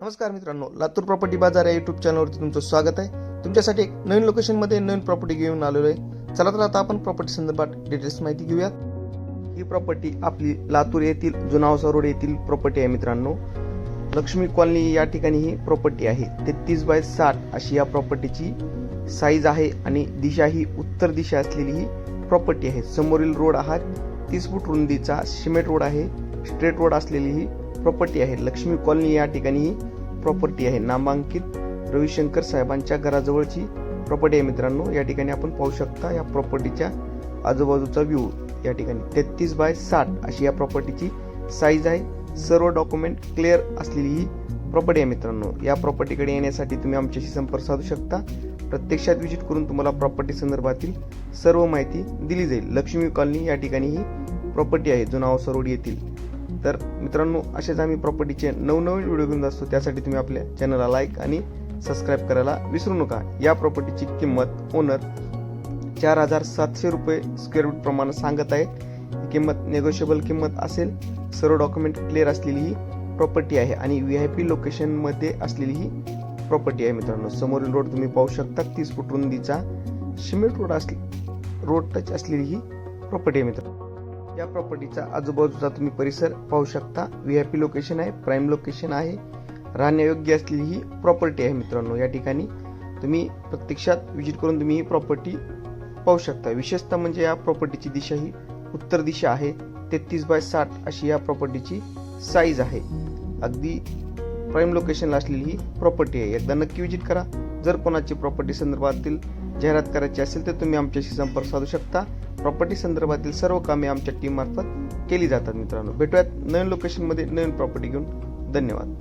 नमस्कार मित्रांनो लातूर प्रॉपर्टी बाजार या युट्यूब चॅनलवरती तुमचं स्वागत आहे. तुमच्यासाठी एक नवीन लोकेशनमध्ये नवीन प्रॉपर्टी घेऊन आलेलो आहे. चला तर आता आपण प्रॉपर्टी संदर्भात डिटेल्स माहिती घेऊयात. ही प्रॉपर्टी आपली लातूर येथील जुनावसा रोड येथील प्रॉपर्टी आहे मित्रांनो. लक्ष्मी कॉलनी या ठिकाणी ही प्रॉपर्टी आहे. तेहतीस बाय साठ अशी या प्रॉपर्टीची साईज आहे आणि दिशा ही उत्तर दिशा असलेली ही प्रॉपर्टी आहे. समोरील रोड हा तीस फूट रुंदीचा सिमेंट रोड आहे. स्ट्रेट रोड असलेली ही प्रॉपर्टी आहे. लक्ष्मी कॉलनी या ठिकाणी ही प्रॉपर्टी आहे. नामांकित रविशंकर साहेबांच्या घराजवळची प्रॉपर्टी आहे मित्रांनो. या ठिकाणी आपण पाहू शकता या प्रॉपर्टीच्या आजूबाजूचा व्ह्यू या ठिकाणी. तेहतीस बाय साठ अशी या प्रॉपर्टीची साईज आहे. सर्व डॉक्युमेंट क्लिअर असलेली ही प्रॉपर्टी आहे मित्रांनो. या प्रॉपर्टीकडे येण्यासाठी तुम्ही आमच्याशी संपर्क साधू शकता. प्रत्यक्षात व्हिजिट करून तुम्हाला प्रॉपर्टी संदर्भातील सर्व माहिती दिली जाईल. लक्ष्मी कॉलनी या ठिकाणी ही प्रॉपर्टी आहे. जुनावसा रोड येथील. तर मित्रांनो असेच आम्ही प्रॉपर्टीचे नवनवीन व्हिडिओ घेऊन असतो त्यासाठी तुम्ही आपल्या चॅनलला लाईक आणि सबस्क्राईब करायला विसरू नका. या प्रॉपर्टीची किंमत ओनर चार हजार सातशे रुपये स्क्वेअर फूट प्रमाणे सांगत आहेत ही किंमत नेगोशिएबल किंमत असेल. सर्व डॉक्युमेंट क्लिअर असलेली ही प्रॉपर्टी आहे आणि व्ही आय पी लोकेशनमध्ये असलेली ही प्रॉपर्टी आहे मित्रांनो. समोरील रोड तुम्ही पाहू शकता. तीस फूट रुंदीचा सिमेंट रोड असले रोड टच असलेली ही प्रॉपर्टी आहे मित्रांनो. या प्रॉपर्टीचा आजूबाजूचा तुम्ही परिसर पाहू शकता. व्ही आय पी लोकेशन आहे प्राईम लोकेशन आहे. राहण्यायोग्य असलेली ही प्रॉपर्टी आहे मित्रांनो या ठिकाणी तुम्ही प्रत्यक्षात व्हिजिट करून तुम्ही ही प्रॉपर्टी पाहू शकता. विशेषतः म्हणजे या प्रॉपर्टीची दिशा ही उत्तर दिशा आहे. तेहतीस बाय साठ अशी या प्रॉपर्टीची साईज आहे. अगदी प्राईम लोकेशनला असलेली ही प्रॉपर्टी आहे. एकदा नक्की व्हिजिट करा. जर कोणाची प्रॉपर्टी संदर्भातील जाहिरात करायची असेल तर तुम्ही आमच्याशी संपर्क साधू शकता. प्रॉपर्टी संदर्भातील सर्व कामे आमच्या टीम मार्फत केली जातात मित्रांनो. भेटूयात नवीन लोकेशनमध्ये नवीन प्रॉपर्टी घेऊन. धन्यवाद.